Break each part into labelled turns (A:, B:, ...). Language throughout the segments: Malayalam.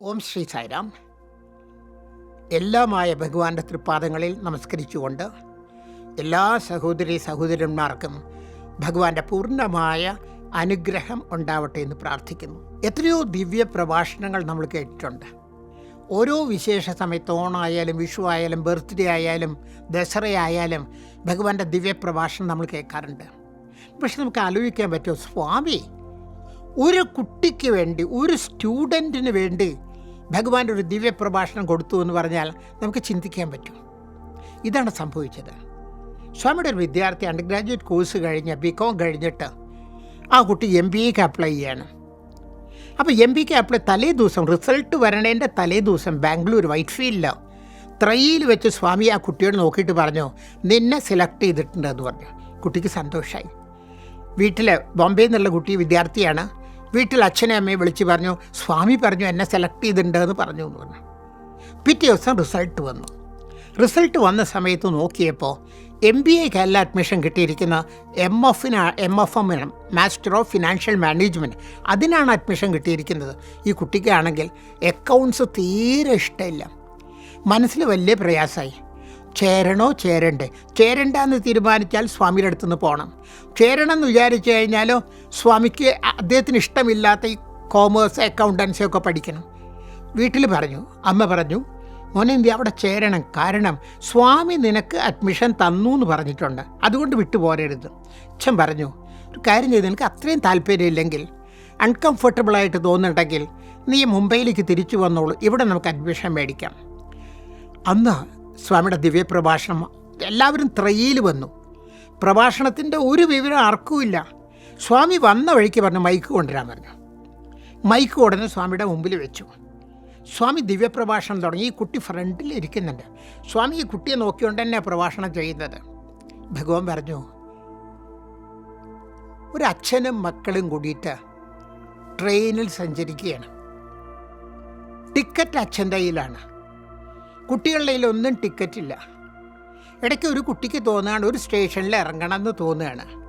A: ഓം ശ്രീ സായിരാം. എല്ലാമായ ഭഗവാന്റെ തൃപ്പാദങ്ങളിൽ നമസ്കരിച്ചുകൊണ്ട് എല്ലാ സഹോദരി സഹോദരന്മാർക്കും ഭഗവാന്റെ പൂർണമായ അനുഗ്രഹം ഉണ്ടാവട്ടെ എന്ന് പ്രാർത്ഥിക്കുന്നു. എത്രയോ ദിവ്യ പ്രഭാഷണങ്ങൾ നമ്മൾ കേട്ടിട്ടുണ്ട്. ഓരോ വിശേഷ സമയത്ത് ഓണായാലും വിഷു ആയാലും ബർത്ത്ഡേ ആയാലും ദസറ ആയാലും ഭഗവാന്റെ ദിവ്യ പ്രഭാഷണം നമ്മൾ കേൾക്കാറുണ്ട്. പക്ഷെ നമുക്ക് ആലോചിക്കാൻ പറ്റുമോ സ്വാമി ഒരു കുട്ടിക്ക് വേണ്ടി ഒരു സ്റ്റുഡന്റിന് വേണ്ടി ഭഗവാന്റെ ഒരു ദിവ്യപ്രഭാഷണം കൊടുത്തു എന്ന് പറഞ്ഞാൽ നമുക്ക് ചിന്തിക്കാൻ പറ്റും. ഇതാണ് സംഭവിച്ചത്. സ്വാമിയുടെ ഒരു വിദ്യാർത്ഥി അണ്ടർ ഗ്രാജുവേറ്റ് കോഴ്സ് കഴിഞ്ഞ് ബി കോം കഴിഞ്ഞിട്ട് ആ കുട്ടി എം ബി എക്ക് അപ്ലൈ ചെയ്യാണ്. അപ്പോൾ എം ബിക്ക് അപ്ലൈ തലേ ദിവസം റിസൾട്ട് വരണേന്റെ തലേ ദിവസം ബാംഗ്ലൂർ വൈറ്റ്ഫീൽഡിൽ ത്രയിൽ വെച്ച് സ്വാമി ആ കുട്ടിയോട് നോക്കിയിട്ട് പറഞ്ഞു നിന്നെ സെലക്ട് ചെയ്തിട്ടുണ്ട് എന്ന് പറഞ്ഞു. കുട്ടിക്ക് സന്തോഷമായി വീട്ടിൽ ബോംബെയിൽ നിന്നുള്ള കുട്ടി വിദ്യാർത്ഥിയാണ്. വീട്ടിൽ അച്ഛനെ അമ്മയെ വിളിച്ച് പറഞ്ഞു സ്വാമി പറഞ്ഞു എന്നെ സെലക്ട് ചെയ്തിട്ടുണ്ട് എന്ന് പറഞ്ഞു എന്ന് പറഞ്ഞു. പിറ്റേ ദിവസം റിസൾട്ട് വന്നു. റിസൾട്ട് വന്ന സമയത്ത് നോക്കിയപ്പോൾ എം ബി അല്ല അഡ്മിഷൻ കിട്ടിയിരിക്കുന്ന എം എഫിന് എം എഫ് എമ്മിനും മാസ്റ്റർ ഓഫ് ഫിനാൻഷ്യൽ മാനേജ്മെന്റ് അതിനാണ് അഡ്മിഷൻ കിട്ടിയിരിക്കുന്നത്. ഈ കുട്ടിക്കാണെങ്കിൽ അക്കൗണ്ട്സ് തീരെ ഇഷ്ടമില്ല. മനസ്സിൽ വലിയ പ്രയാസമായി. ചേരണോ ചേരണ്ടേ? ചേരണ്ടെന്ന് തീരുമാനിച്ചാൽ സ്വാമിയുടെ അടുത്തുനിന്ന് പോകണം ചേരണം എന്ന് വിചാരിച്ചു കഴിഞ്ഞാലോ സ്വാമിക്ക് അദ്ദേഹത്തിന് ഇഷ്ടമില്ലാത്ത ഈ കോമേഴ്സ് അക്കൗണ്ടൻസി ഒക്കെ പഠിക്കണം. വീട്ടിൽ പറഞ്ഞു അമ്മ പറഞ്ഞു മോനെ എന്തി അവിടെ ചേരണം. കാരണം സ്വാമി നിനക്ക് അഡ്മിഷൻ തന്നു എന്ന് പറഞ്ഞിട്ടുണ്ട്. അതുകൊണ്ട് വിട്ടു പോരരുത്. അച്ഛൻ പറഞ്ഞു ഒരു കാര്യം ചെയ്ത് നിനക്ക് അത്രയും താല്പര്യമില്ലെങ്കിൽ അൺകംഫർട്ടബിളായിട്ട് തോന്നുന്നുണ്ടെങ്കിൽ നീ മുംബൈയിലേക്ക് തിരിച്ചു വന്നോളൂ. ഇവിടെ നമുക്ക് അഡ്മിഷൻ മേടിക്കാം. അന്ന് സ്വാമിയുടെ ദിവ്യപ്രഭാഷണം എല്ലാവരും ത്രയിൽ വന്നു. പ്രഭാഷണത്തിന്റെ ഒരു വിവരം ആർക്കുമില്ല സ്വാമി വന്ന വഴിക്ക് പറഞ്ഞു മൈക്ക് കൊണ്ടുവരാൻ പറഞ്ഞു. മൈക്ക് ഉടനെ സ്വാമിയുടെ മുമ്പിൽ വെച്ചു. സ്വാമി ദിവ്യപ്രഭാഷണം തുടങ്ങി. ഈ കുട്ടി ഫ്രണ്ടിൽ ഇരിക്കുന്നുണ്ട്. സ്വാമി ഈ കുട്ടിയെ നോക്കിക്കൊണ്ട് തന്നെ പ്രഭാഷണം ചെയ്യുന്നത്. ഭഗവാൻ പറഞ്ഞു ഒരു അച്ഛനും മക്കളും കൂടിയിട്ട് ട്രെയിനിൽ സഞ്ചരിക്കുകയാണ്. ടിക്കറ്റ് അച്ഛന്റെ കയ്യിലാണ്. കുട്ടികളുടെ ഒന്നും ടിക്കറ്റ് ഇല്ല ഇടയ്ക്ക് ഒരു കുട്ടിക്ക് തോന്നുകയാണ് ഒരു സ്റ്റേഷനിൽ ഇറങ്ങണം എന്ന് തോന്നുകയാണ്.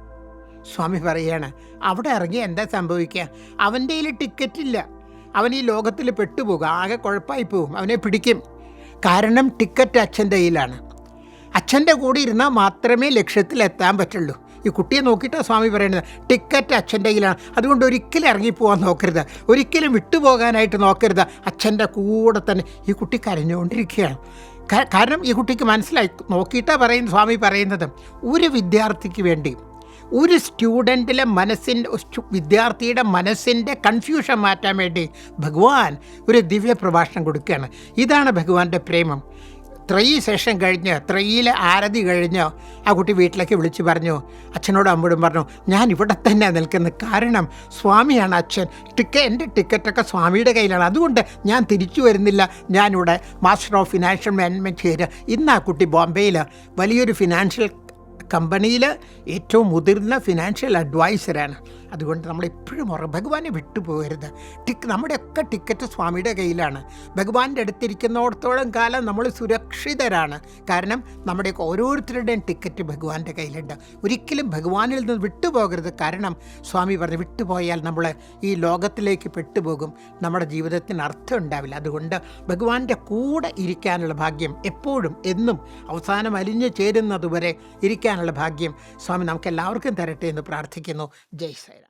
A: സ്വാമി പറയാണ് അവിടെ ഇറങ്ങി എന്താ സംഭവിക്കുക? അവന്റെ കയ്യിൽ ടിക്കറ്റ് ഇല്ല അവൻ ഈ ലോകത്തിൽ പെട്ടുപോകും. ആകെ കുഴപ്പമായി പോകും. അവനെ പിടിക്കും. കാരണം ടിക്കറ്റ് അച്ഛന്റെ കയ്യിലാണ്. അച്ഛന്റെ കൂടെ ഇരുന്നാൽ മാത്രമേ ലക്ഷ്യത്തിലെത്താൻ പറ്റുള്ളൂ. ഈ കുട്ടിയെ നോക്കിയിട്ടാണ് സ്വാമി പറയുന്നത് ടിക്കറ്റ് അച്ഛന്റെ കയ്യിലാണ്. അതുകൊണ്ട് ഒരിക്കലും ഇറങ്ങിപ്പോകാൻ നോക്കരുത്. ഒരിക്കലും വിട്ടുപോകാനായിട്ട് നോക്കരുത്. അച്ഛന്റെ കൂടെ തന്നെ ഈ കുട്ടി കരഞ്ഞുകൊണ്ടിരിക്കുകയാണ്. കാരണം ഈ കുട്ടിക്ക് മനസ്സിലായി. നോക്കിയിട്ടാണ് പറയുന്നത് സ്വാമി പറയുന്നത്. ഒരു വിദ്യാർത്ഥിക്ക് വേണ്ടി ഒരു സ്റ്റുഡന്റിലെ മനസ്സിന്റെ വിദ്യാർത്ഥിയുടെ മനസ്സിന്റെ കൺഫ്യൂഷൻ മാറ്റാൻ വേണ്ടി ഭഗവാൻ ഒരു ദിവ്യ പ്രഭാഷണം കൊടുക്കുകയാണ്. ഇതാണ് ഭഗവാന്റെ പ്രേമം. ത്രയി സെഷൻ കഴിഞ്ഞ് ത്രയിലെ ആരതി കഴിഞ്ഞ് ആ കുട്ടി വീട്ടിലേക്ക് വിളിച്ച് പറഞ്ഞു അച്ഛനോടും അമ്മയോടും പറഞ്ഞു ഞാൻ ഇവിടെ തന്നെ നിൽക്കുന്നത് കാരണം സ്വാമിയാണ് അച്ഛൻ. ടിക്കറ്റ് എന്റെ ടിക്കറ്റൊക്കെ സ്വാമിയുടെ കയ്യിലാണ്. അതുകൊണ്ട് ഞാൻ തിരിച്ചു വരുന്നില്ല. ഞാനിവിടെ മാസ്റ്റർ ഓഫ് ഫിനാൻഷ്യൽ മാനേജ്മെന്റ് ചെയ്ത് ഇന്ന് ആ കുട്ടി ബോംബെയിൽ വലിയൊരു ഫിനാൻഷ്യൽ കമ്പനിയിൽ ഏറ്റവും മുതിർന്ന ഫിനാൻഷ്യൽ അഡ്വൈസറാണ് അതുകൊണ്ട് നമ്മൾ എപ്പോഴും ഓർമ്മ ഭഗവാനെ വിട്ടുപോകരുത് ടിക്ക് നമ്മുടെയൊക്കെ ടിക്കറ്റ് സ്വാമിയുടെ കയ്യിലാണ്. ഭഗവാന്റെ അടുത്തിരിക്കുന്നിടത്തോളം കാലം നമ്മൾ സുരക്ഷിതരാണ്. കാരണം നമ്മുടെയൊക്കെ ഓരോരുത്തരുടെയും ടിക്കറ്റ് ഭഗവാന്റെ കയ്യിലുണ്ട്. ഒരിക്കലും ഭഗവാനിൽ നിന്ന് വിട്ടുപോകരുത് കാരണം സ്വാമി പറഞ്ഞു വിട്ടുപോയാൽ നമ്മൾ ഈ ലോകത്തിലേക്ക് പെട്ടുപോകും നമ്മുടെ ജീവിതത്തിന് അർത്ഥം ഉണ്ടാവില്ല. അതുകൊണ്ട് ഭഗവാന്റെ കൂടെ ഇരിക്കാനുള്ള ഭാഗ്യം എപ്പോഴും എന്നും അവസാനം അലിഞ്ഞു ചേരുന്നതുവരെ ഇരിക്കാനുള്ള ഭാഗ്യം സ്വാമി നമുക്ക് എല്ലാവർക്കും തരട്ടെ എന്ന് പ്രാർത്ഥിക്കുന്നു. ജയ് സൈറ